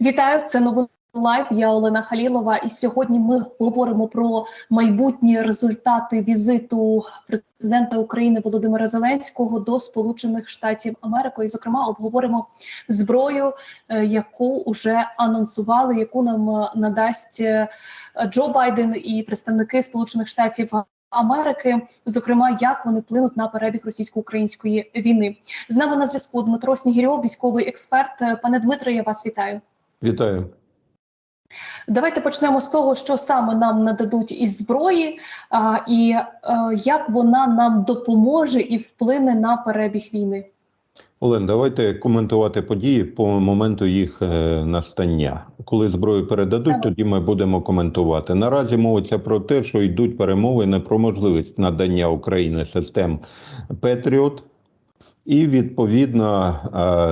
Вітаю, це новин лайв. Я Олена Халілова. І сьогодні ми говоримо про майбутні результати візиту президента України Володимира Зеленського до Сполучених Штатів Америки. І, зокрема, обговоримо зброю, е, яку вже анонсували, яку нам е, надасть е, Джо Байден і представники Сполучених Штатів. Америки, зокрема, як вони вплинуть на перебіг російсько-української війни, з нами на зв'язку Дмитро Снігірьов, військовий експерт. Пане Дмитре, я вас вітаю. Вітаю. Давайте почнемо з того, що саме нам нададуть із зброї, а, і е, як вона нам допоможе і вплине на перебіг війни. Олен, давайте коментувати події по моменту їх е, настання. Коли зброю передадуть, Так. тоді ми будемо коментувати. Наразі мовиться про те, що йдуть перемовини про можливість надання Україні систем Петріот. І відповідно,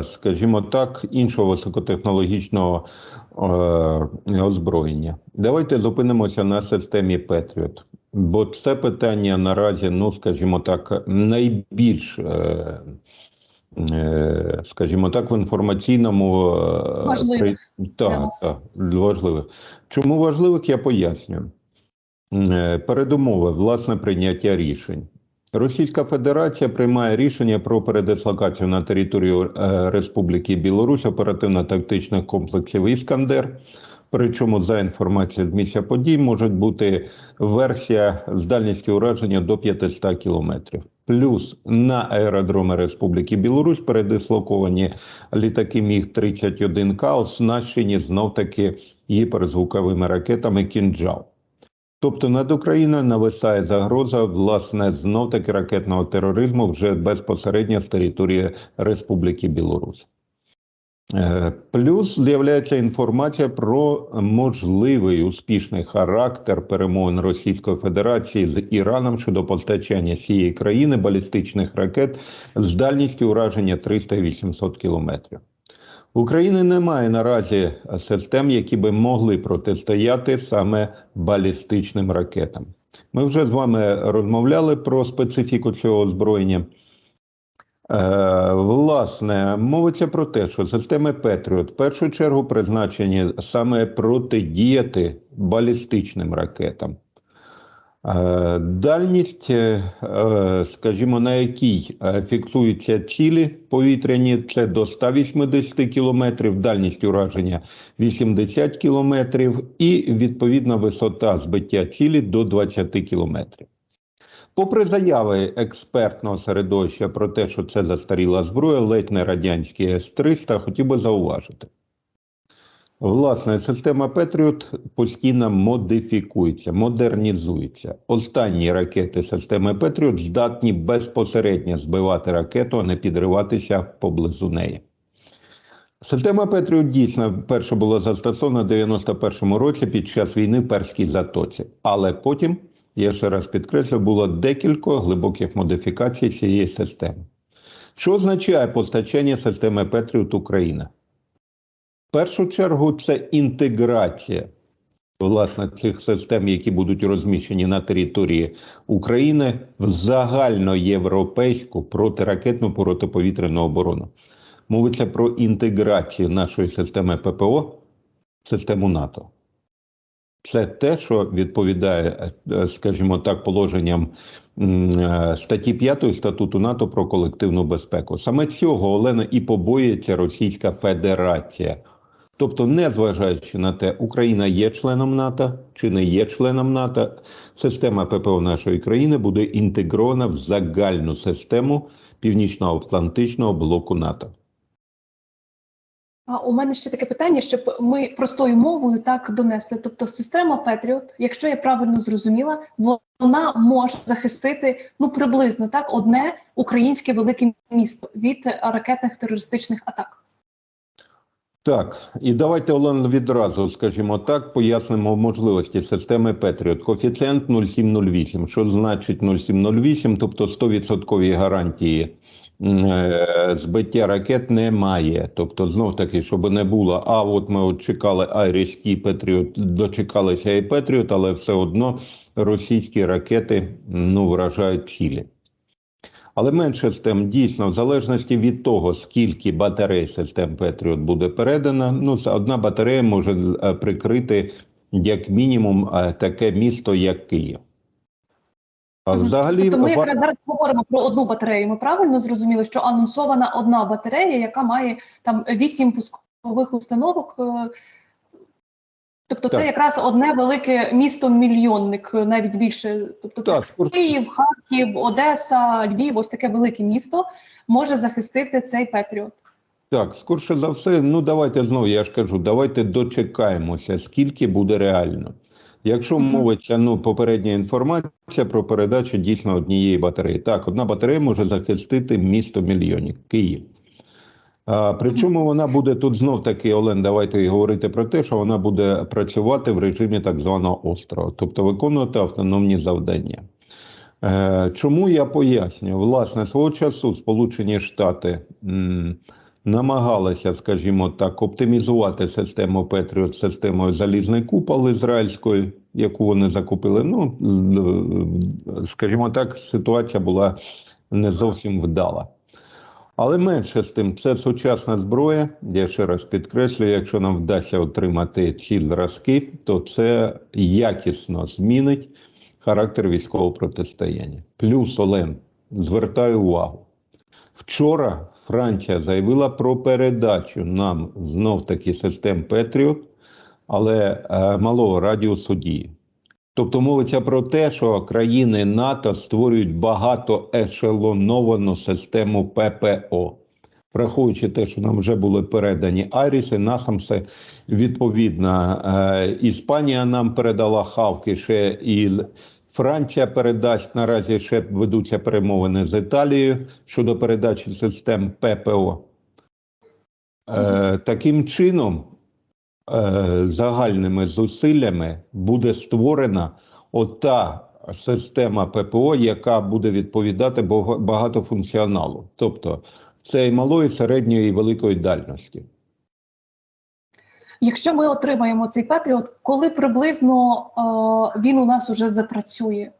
е, скажімо так, іншого високотехнологічного е, озброєння. Давайте зупинимося на системі Петріот, бо це питання наразі, ну скажімо так, найбільш, е, скажімо так, в інформаційному Важливих Так, так, важливих. Чому важливих, я пояснюю. Е, Передумови власне прийняття рішень. Російська Федерація приймає рішення про передислокацію на територію е, Республіки Білорусь оперативно-тактичних комплексів Іскандер. Причому за інформацією з місця подій може бути версія з дальністю ураження до 500 кілометрів. Плюс на аеродроми Республіки Білорусь передислоковані літаки Міг-31К, оснащені знов-таки гіперзвуковими ракетами «Кінджал». Тобто над Україною нависає загроза власне знов таки ракетного тероризму вже безпосередньо з території Республіки Білорусь. Е, Плюс з'являється інформація про можливий успішний характер перемовин Російської Федерації з Іраном щодо постачання цієї країни балістичних ракет з дальністю ураження 300-800 кілометрів. В Україні немає наразі систем, які би могли протистояти саме балістичним ракетам. Ми вже з вами розмовляли про специфіку цього озброєння. Е, власне, мовиться про те, що системи Петріот в першу чергу призначені саме протидіяти балістичним ракетам. Е, Дальність, е, скажімо, на якій е, фіксуються цілі повітряні, це до 180 кілометрів, дальність ураження 80 кілометрів і відповідна висота збиття цілі до 20 кілометрів. Попри заяви експертного середовища про те, що це застаріла зброя, ледь не радянські С-300, хотів би зауважити. Власне, система Петріот постійно модифікується, модернізується. Останні ракети системи Петріот здатні безпосередньо збивати ракету, а не підриватися поблизу неї. Система Петріот дійсно вперше була застосована в 91-му році під час війни в Перській затоці. Але потім, я ще раз підкреслю, було декілька глибоких модифікацій цієї системи. Що означає постачання системи Петріот Україна? Першу чергу це інтеграція власне цих систем, які будуть розміщені на території України, в загальноєвропейську протиракетну протиповітряну оборону. Мовиться про інтеграцію нашої системи ППО в систему НАТО. Це те, що відповідає, е, скажімо так, положенням е, статті 5 статуту НАТО про колективну безпеку. Саме цього Олена і побоюється Російська Федерація. Тобто, незважаючи на те, Україна є членом НАТО чи не є членом НАТО, система ППО нашої країни буде інтегрована в загальну систему Північно-Атлантичного блоку НАТО. А у мене ще таке питання, щоб ми простою мовою так донесли. Тобто, система Петріот, якщо я правильно зрозуміла, вона може захистити ну приблизно так одне українське велике місто від ракетних терористичних атак. Так, і давайте Олен відразу, скажімо так, пояснимо можливості системи Петріот. Коефіцієнт 0708. Що значить 0708? Тобто 100% гарантії е, збиття ракет немає. Тобто, знов таки, щоб не було, а от ми от чекали Айріський Петріот, дочекалися і Петріот, але все одно російські ракети ну, вражають цілі. Але менше з тим, дійсно, в залежності від того, скільки батарей систем Петріот буде передано, ну одна батарея може е, прикрити як мінімум е, таке місто, як Київ. А взагалі Тобто ми якраз зараз говоримо про одну батарею. Ми правильно зрозуміли, що анонсована одна батарея, яка має там вісім пускових установок. Тобто, це якраз одне велике місто-мільйонник, е, навіть більше. Тобто, це так, Київ, Харків, Одеса, Львів, ось таке велике місто може захистити цей Петріот. Так, скорше за все, ну давайте знову, я ж кажу, давайте дочекаємося, скільки буде реально. Якщо мовиться ну, попередня інформація про передачу дійсно однієї батареї. Так, одна батарея може захистити місто мільйонів Київ. Причому вона буде тут знов таки, Олен, давайте говорити про те, що вона буде працювати в режимі так званого острова, тобто виконувати автономні завдання. Е, Чому я поясню? Власне, свого часу Сполучені Штати намагалися, скажімо так, оптимізувати систему Петріот системою залізний купол ізраїльської, яку вони закупили. Ну, скажімо так, ситуація була не зовсім вдала. Але менше з тим, це сучасна зброя. Я ще раз підкреслюю, якщо нам вдасться отримати ці зразки, то це якісно змінить характер військового протистояння. Плюс Олен, звертаю увагу. Вчора Франція заявила про передачу нам знов таки систем Петріот, але е, малого радіусу дії. Тобто мовиться про те, що країни НАТО створюють багатоешелоновану систему ППО. Враховуючи те, що нам вже були передані Айріси, Насамси, відповідно, е, Іспанія нам передала хавки ще і Франція передасть наразі ще ведуться перемовини з Італією щодо передачі систем ППО. Е, таким чином, загальними зусиллями буде створена ота система ППО, яка буде відповідати бага- багатофункціоналу. Тобто це і малої, середньої і великої дальності. Якщо ми отримаємо цей Петріот, коли приблизно е, він у нас уже запрацює?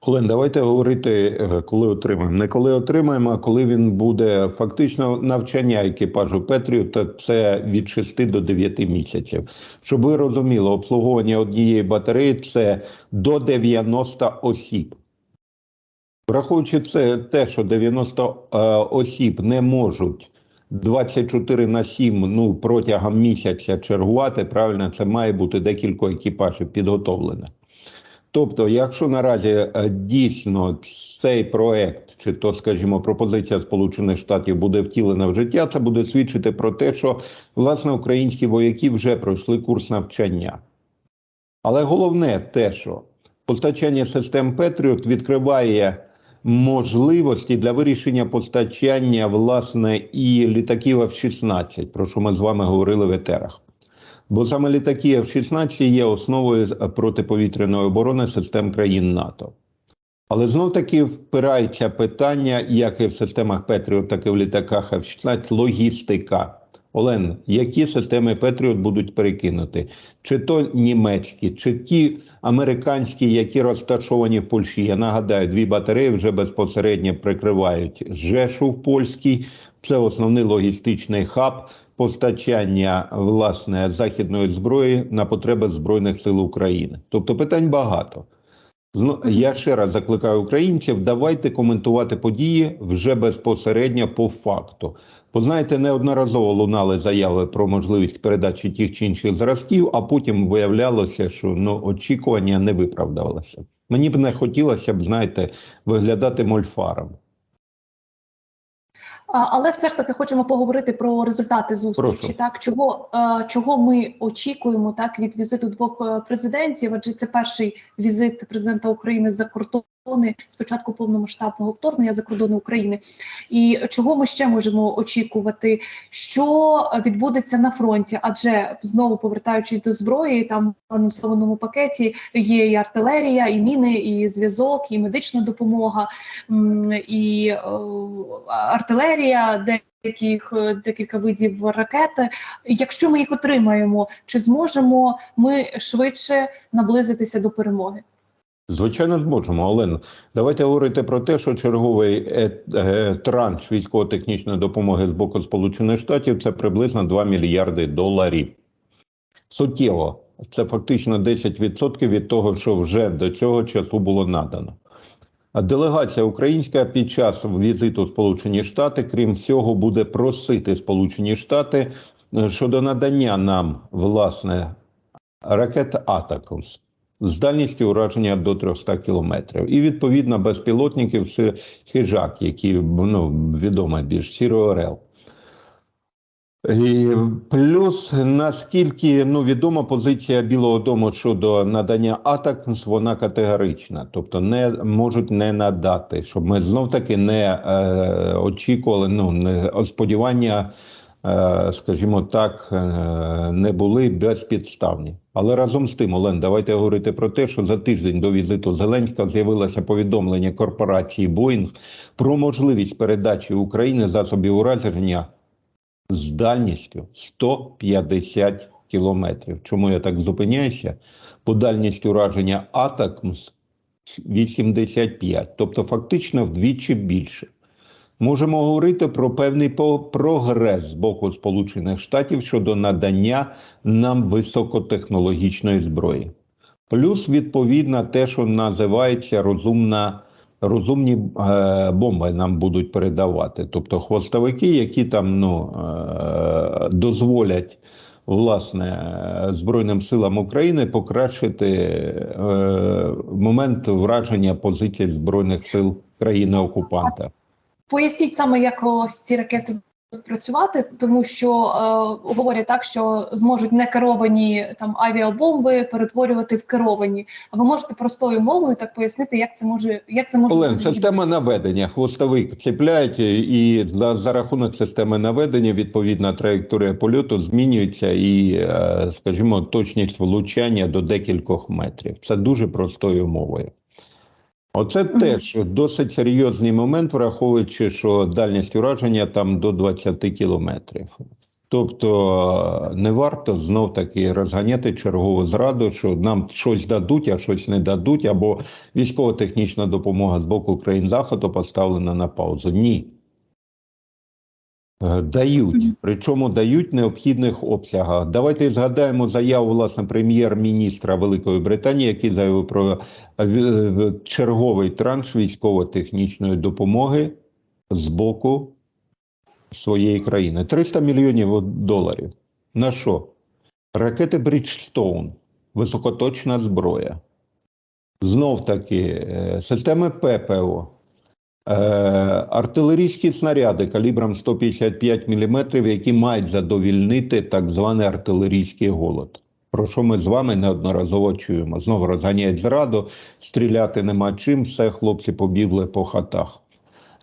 Олен, давайте говорити, е, коли отримаємо. Не коли отримаємо, а коли він буде фактично навчання екіпажу Петріота це від 6 до 9 місяців. Щоб ви розуміли, обслуговування однієї батареї це до 90 осіб. Враховуючи це те, що 90 е, осіб не можуть 24 на 7 ну, протягом місяця чергувати, правильно, це має бути декілька екіпажів підготовлених. Тобто, якщо наразі е, дійсно цей проект, чи то, скажімо, пропозиція Сполучених Штатів буде втілена в життя, це буде свідчити про те, що власне українські вояки вже пройшли курс навчання. Але головне те, що постачання систем Петріот відкриває можливості для вирішення постачання власне і літаків F-16, про що ми з вами говорили в етерах. Бо саме літаки F-16 є основою протиповітряної оборони систем країн НАТО. Але знов таки впирається питання, як і в системах Петріот, так і в літаках F-16, логістика. Олен, які системи Петріот будуть перекинути? Чи то німецькі, чи ті американські, які розташовані в Польщі? Я нагадаю, дві батареї вже безпосередньо прикривають Жешув польський, це основний логістичний хаб постачання власне західної зброї на потреби збройних сил України. Тобто питань багато. Я ще раз закликаю українців, давайте коментувати події вже безпосередньо по факту. Бо знаєте, неодноразово лунали заяви про можливість передачі тих чи інших зразків, а потім виявлялося, що ну, очікування не виправдалося. Мені б не хотілося б, знаєте, виглядати мольфаром. Але все ж таки хочемо поговорити про результати зустрічі. Прошу. Так чого, е, чого ми очікуємо так від візиту двох е, президентів? Адже це перший візит президента України за кордони з початку повномасштабного вторгнення за кордони України. І чого ми ще можемо очікувати? Що відбудеться на фронті? Адже знову повертаючись до зброї, там в анонсованому пакеті є і артилерія, і міни, і зв'язок, і медична допомога, і е, артилерія, деяких е, декілька видів ракет. Якщо ми їх отримаємо, чи зможемо ми швидше наблизитися до перемоги? Звичайно, зможемо, Олено. Давайте говорити про те, що черговий е, е, транш військово-технічної допомоги з боку Сполучених Штатів це приблизно 2 мільярди доларів. Суттєво. Це фактично 10% від того, що вже до цього часу було надано. Делегація українська під час візиту в Сполучені Штати, крім всього, буде просити Сполучені Штати е, щодо надання нам власне ракет Атакус з дальністю ураження до 300 кілометрів. І відповідно безпілотників хижак, які ну, відомо більш Сіро Орел. І плюс наскільки ну відома позиція Білого Дому щодо надання атак, вона категорична, тобто не можуть не надати, щоб ми знов таки не е, очікували. Ну не сподівання, е, скажімо так, е, не були безпідставні. Але разом з тим, Олен, давайте говорити про те, що за тиждень до візиту Зеленського з'явилося повідомлення корпорації Боїнг про можливість передачі Україні засобів ураження з дальністю 150 кілометрів. Чому я так зупиняюся? По дальність ураження Атакмс 85, тобто фактично вдвічі більше. Можемо говорити про певний прогрес з боку Сполучених Штатів щодо надання нам високотехнологічної зброї. Плюс, відповідно, те, що називається розумна, розумні е, бомби нам будуть передавати. Тобто хвостовики, які там ну, е, дозволять власне Збройним силам України покращити е, момент враження позицій Збройних сил країни-окупанта. Поясніть саме, як ось ці ракети працювати, тому що е, говорять так, що зможуть некеровані там авіабомби перетворювати в керовані. А ви можете простою мовою так пояснити, як це може як це може Олен, система наведення, хвостовик цепляють, і за, за рахунок системи наведення відповідна траєкторія польоту змінюється і, е, скажімо, точність влучання до декількох метрів. Це дуже простою мовою. Оце теж досить серйозний момент, враховуючи, що дальність ураження там до 20 кілометрів. Тобто е, не варто знов таки розганяти чергову зраду, що нам щось дадуть, а щось не дадуть, або військово-технічна допомога з боку країн Заходу поставлена на паузу. Ні. Е, Дають, причому дають в необхідних обсягах. Давайте згадаємо заяву власне прем'єр-міністра Великої Британії, який заявив про е, черговий транш військово-технічної допомоги з боку своєї країни. 300 мільйонів доларів. На що? Ракети Bridgestone, високоточна зброя. Знов таки, е, системи ППО, е, артилерійські снаряди калібром 155 мм, які мають задовільнити так званий артилерійський голод. Про що ми з вами неодноразово чуємо. Знову розганяють зраду, стріляти нема чим, все хлопці побігли по хатах.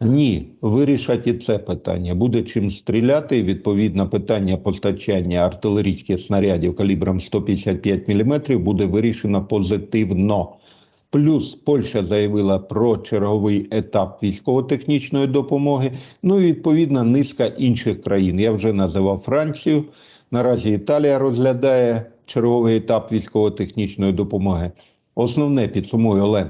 Ні, вирішать і це питання. Буде чим стріляти. і, Відповідно, питання постачання артилерійських снарядів калібром 155 мм буде вирішено позитивно. Плюс Польща заявила про черговий етап військово-технічної допомоги. Ну і відповідно низка інших країн. Я вже називав Францію. Наразі Італія розглядає черговий етап військово-технічної допомоги. Основне підсумую, Олен,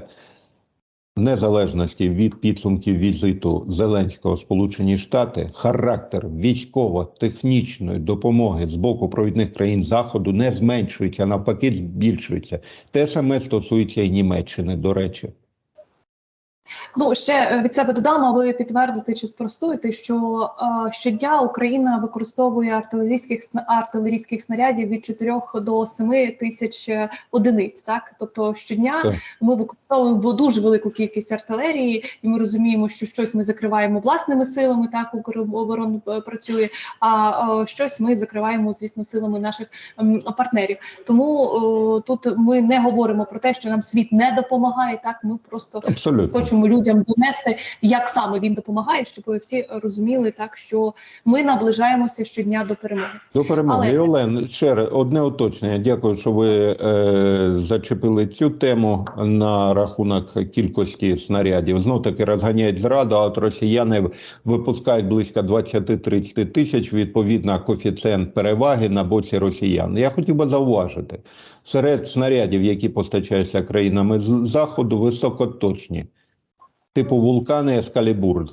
незалежності від підсумків візиту Зеленського в Сполучені Штати, характер військово-технічної допомоги з боку провідних країн Заходу не зменшується, а навпаки, збільшується. Те саме стосується і Німеччини, до речі. Ну ще е, від себе додам, а ви підтвердите чи спростуєте, що е, щодня Україна використовує артилерійських артилерійських снарядів від 4 до 7 тисяч е, одиниць. Так, тобто щодня Так. ми використовуємо дуже велику кількість артилерії, і ми розуміємо, що щось ми закриваємо власними силами, так Укроборонь е, працює, а е, щось ми закриваємо, звісно, силами наших ем, партнерів. Тому е, тут ми не говоримо про те, що нам світ не допомагає. Так, ми просто Абсолютно. Хочу хочемо людям донести, як саме він допомагає, щоб ви всі розуміли, так що ми наближаємося щодня до перемоги. До перемоги. Але- Олен, ще раз, одне уточнення. Дякую, що ви е, зачепили цю тему на рахунок кількості снарядів. Знов таки розганяють зраду, а от росіяни випускають близько 20-30 тисяч, відповідно, коефіцієнт переваги на боці росіян. Я хотів би зауважити, серед снарядів, які постачаються країнами з Заходу, високоточні, типу вулкани Ескалібур.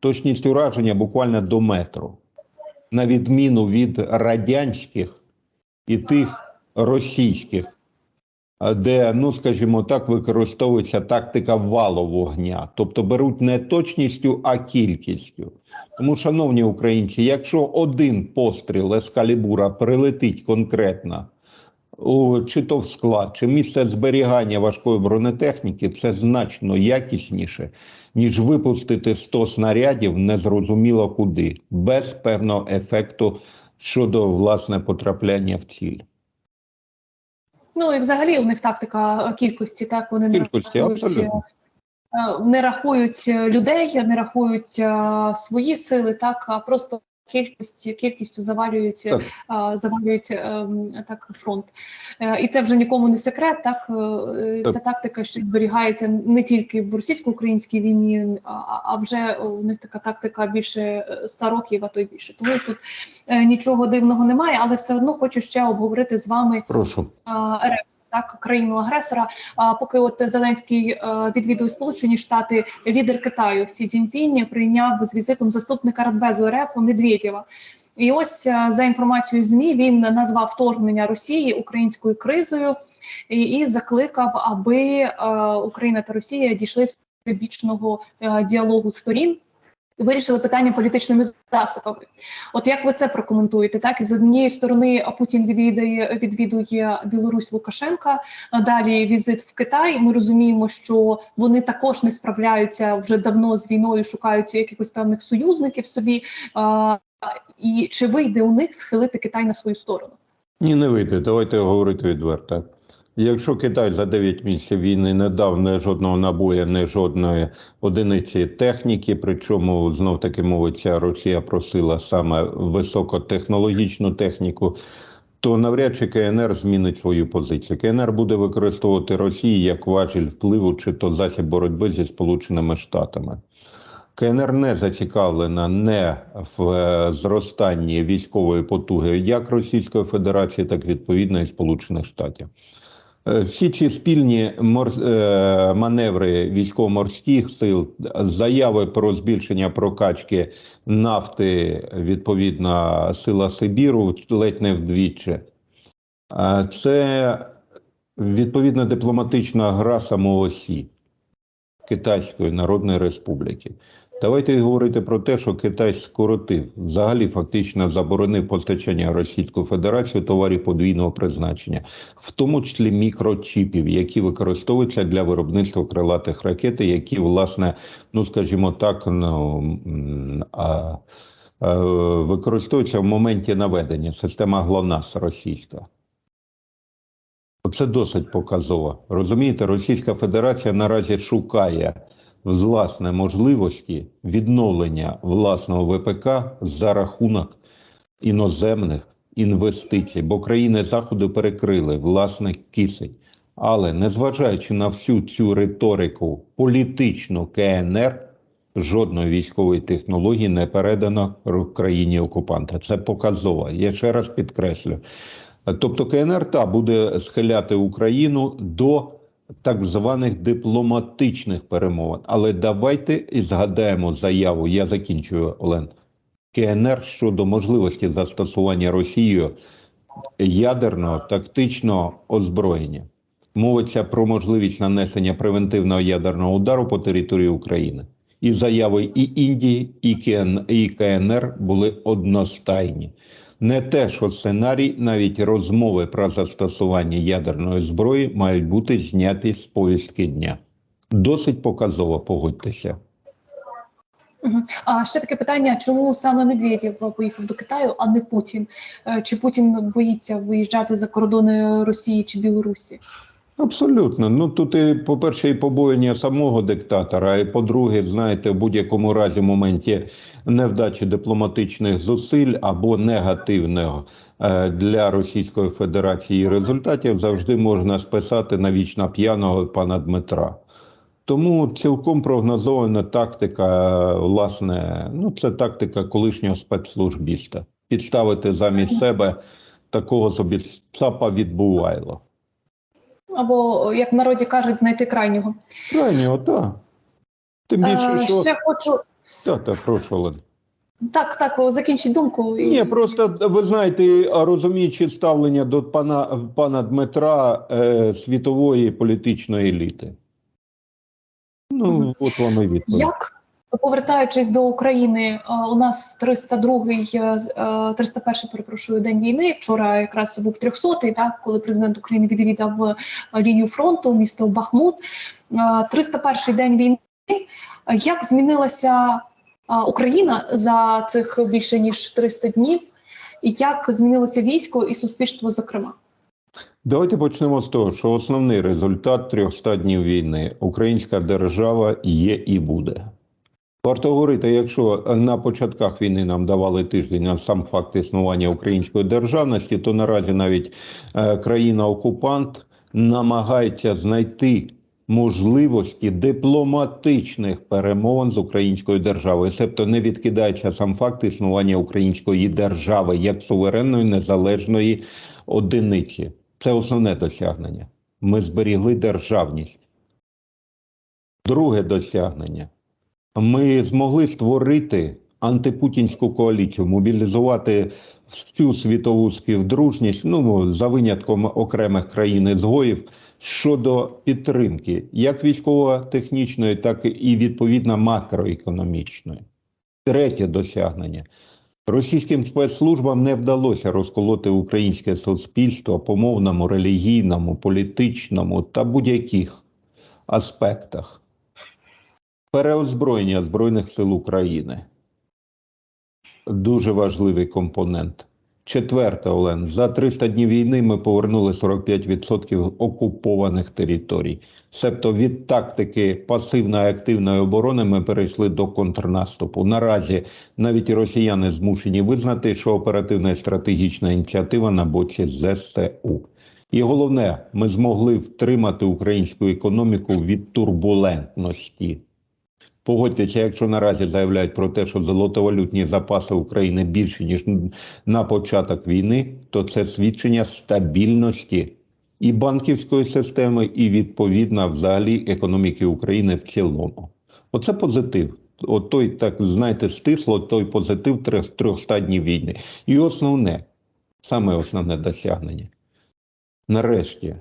Точність ураження буквально до метру на відміну від радянських і тих російських, де, ну скажімо так, використовується тактика валу вогня, тобто беруть не точністю, а кількістю. Тому, шановні українці, якщо один постріл ескалібура прилетить конкретно чи то в склад, чи місце зберігання важкої бронетехніки, це значно якісніше, ніж випустити 100 снарядів незрозуміло куди, без певного ефекту щодо власне потрапляння в ціль. Ну і взагалі у них тактика кількості, так вони Кількості, не рахують, абсолютно. е, не рахують людей, не рахують е, свої сили, так а просто кількість кількістю завалюють, Так. е, завалюють ем, так фронт. Е, І це вже нікому не секрет. Так е, Так. ця тактика, що зберігається не тільки в російсько-українській війні, а, вже у них така тактика більше е, 100 років, а то й більше. Тому тут е, нічого дивного немає, але все одно хочу ще обговорити з вами Прошу. Так країну агресора. А поки от Зеленський е, відвідує Сполучені Штати, лідер Китаю Сі Цзіньпінь прийняв з візитом заступника Радбезу РФ Медведєва. І ось е, за інформацією змі він назвав вторгнення Росії українською кризою і, і закликав, аби е, Україна та Росія дійшли всебічного е, діалогу сторін. Вирішили питання політичними засобами. От як ви це прокоментуєте? Так і з однієї сторони Путін відвідує відвідує Білорусь Лукашенка. Далі візит в Китай. Ми розуміємо, що вони також не справляються вже давно з війною, шукають якихось певних союзників собі. І чи вийде у них схилити Китай на свою сторону? Ні, не вийде. Давайте говорити відверто. Якщо Китай за 9 місяців війни не дав ні жодного набою, ні жодної одиниці техніки, причому знов таки мовиться, Росія просила саме високотехнологічну техніку, то навряд чи КНР змінить свою позицію. КНР буде використовувати Росію як важіль впливу чи то засіб боротьби зі Сполученими Штатами. КНР не зацікавлена не в е, зростанні військової потуги як Російської Федерації, так відповідно і Сполучених Штатів. Е, Всі ці спільні е, маневри військово-морських сил, заяви про збільшення прокачки нафти, відповідно, сила Сибіру ледь не вдвічі. Е, Це відповідно дипломатична гра самого Сі Китайської Народної Республіки. Давайте говорити про те, що Китай скоротив, взагалі фактично заборонив постачання Російської Федерації товарів подвійного призначення, в тому числі мікрочіпів, які використовуються для виробництва крилатих ракет, які, власне, ну скажімо так, ну, а, використовуються в моменті наведення. Система ГЛОНАСС російська. Це досить показово. Розумієте, Російська Федерація наразі шукає власне можливості відновлення власного ВПК за рахунок іноземних інвестицій, бо країни Заходу перекрили власне кисень. Але незважаючи на всю цю риторику політичну КНР, жодної військової технології не передано країні окупанта. Це показово. Я ще раз підкреслю. Тобто КНР та буде схиляти Україну до так званих дипломатичних перемовин. Але давайте і згадаємо заяву. Я закінчую Олен. КНР щодо можливості застосування Росією ядерного тактичного озброєння. Мовиться про можливість нанесення превентивного ядерного удару по території України. І заяви і Індії, і КНР були одностайні. Не те, що сценарій, навіть розмови про застосування ядерної зброї мають бути зняті з повістки дня. Досить показово, погодьтеся. А ще таке питання: чому саме Медведєв поїхав до Китаю, а не Путін? Е, Чи Путін боїться виїжджати за кордони Росії чи Білорусі? Абсолютно. Ну тут і, по-перше, і побоєння самого диктатора, і по-друге, знаєте, в будь-якому разі моменті невдачі дипломатичних зусиль або негативного е, для Російської Федерації результатів завжди можна списати на вічно п'яного пана Дмитра. Тому цілком прогнозована тактика, власне, ну це тактика колишнього спецслужбіста. Підставити замість себе такого собі цапа відбувайло. Або, як в народі кажуть, знайти крайнього. Крайнього, так. Тим більше, Е, що. Ще хочу. Так, так, прошу, Олена. Так, так, закінчіть думку. Ні, просто ви знаєте, розуміючи ставлення до пана, пана Дмитра е, світової політичної еліти. Ну, от вам і відповідь. Як повертаючись до України, е, у нас 302-й, е, е, 301-й, перепрошую, день війни. Вчора якраз був 300-й, так, коли президент України відвідав е, лінію фронту, місто Бахмут. Е, 301-й день війни. Е, Як змінилася е, Україна за цих більше ніж 300 днів? Як змінилося військо і суспільство, зокрема? Давайте почнемо з того, що основний результат 300 днів війни українська держава є і буде. Варто говорити, якщо на початках війни нам давали тиждень на сам факт існування української державності, то наразі навіть е, країна-окупант намагається знайти можливості дипломатичних перемовин з українською державою, себто не відкидається сам факт існування української держави як суверенної незалежної одиниці. Це основне досягнення. Ми зберігли державність. Друге досягнення. Ми змогли створити антипутінську коаліцію, мобілізувати всю світову співдружність, ну за винятком окремих країн ізгоїв щодо підтримки, як військово-технічної, так і відповідно макроекономічної. Третє досягнення. Російським спецслужбам не вдалося розколоти українське суспільство по мовному, релігійному, політичному та будь-яких аспектах. Переозброєння Збройних сил України. Дуже важливий компонент. Четверте, Олен, за 300 днів війни ми повернули 45% окупованих територій. Себто від тактики пасивної активної оборони ми перейшли до контрнаступу. Наразі навіть і росіяни змушені визнати, що оперативна і стратегічна ініціатива на боці ЗСУ. І головне, ми змогли втримати українську економіку від турбулентності. Погодьтеся, якщо наразі заявляють про те, що золотовалютні запаси України більші ніж на початок війни, то це свідчення стабільності і банківської системи, і відповідно взагалі економіки України в цілому. Оце позитив. От той, так знаєте, стисло той позитив трьох- 300 днів війни. І основне, саме основне досягнення. Нарешті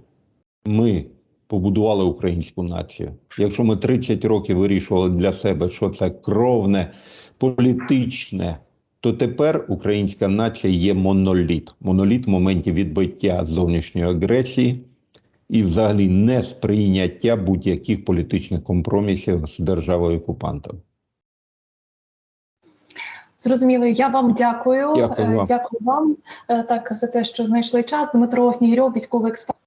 ми побудували українську націю. Якщо ми 30 років вирішували для себе, що це кровне, політичне, то тепер українська нація є моноліт. Моноліт в моменті відбиття зовнішньої агресії і, взагалі, несприйняття будь-яких політичних компромісів з державою окупантом. Зрозуміло, я вам дякую. Дякую Е, вам. Дякую вам е, так за те, що знайшли час. Дмитро Снігирьов, військовий експерт,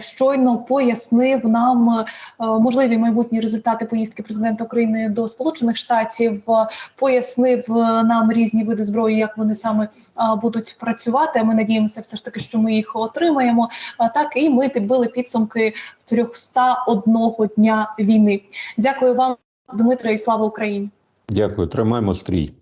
щойно пояснив нам е, можливі майбутні результати поїздки президента України до Сполучених Штатів. е, Пояснив е, нам різні види зброї, як вони саме е, будуть працювати. Ми надіємося, все ж таки, що ми їх отримаємо. Е, Так і ми підбили підсумки 301 дня війни. Дякую вам, Дмитре, і слава Україні. Дякую, тримаємо стрій.